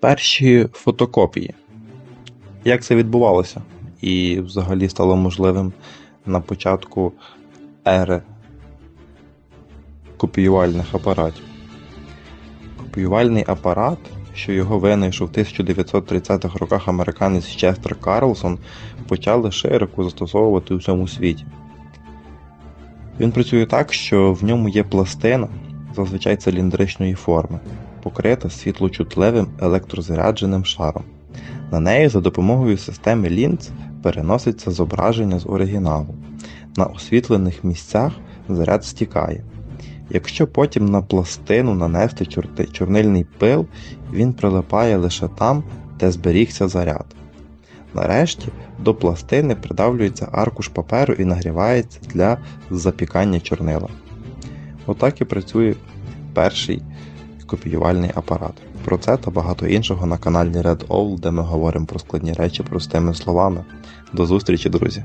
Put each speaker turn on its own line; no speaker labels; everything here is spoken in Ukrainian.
Перші фотокопії. Як це відбувалося? І взагалі стало можливим на початку ери копіювальних апаратів. Копіювальний апарат, що його винайшов в 1930-х роках американець Честер Карлсон, почали широко застосовувати у всьому світі. Він працює так, що в ньому є пластина, зазвичай циліндричної форми, покрита світлочутливим електрозарядженим шаром. На неї за допомогою системи лінз переноситься зображення з оригіналу. На освітлених місцях заряд стікає. Якщо потім на пластину нанести чорнильний пил, він прилипає лише там, де зберігся заряд. Нарешті до пластини придавлюється аркуш паперу і нагрівається для запікання чорнила. Отак і працює перший копіювальний апарат. Про це та багато іншого на каналі Red Owl, де ми говоримо про складні речі простими словами. До зустрічі, друзі!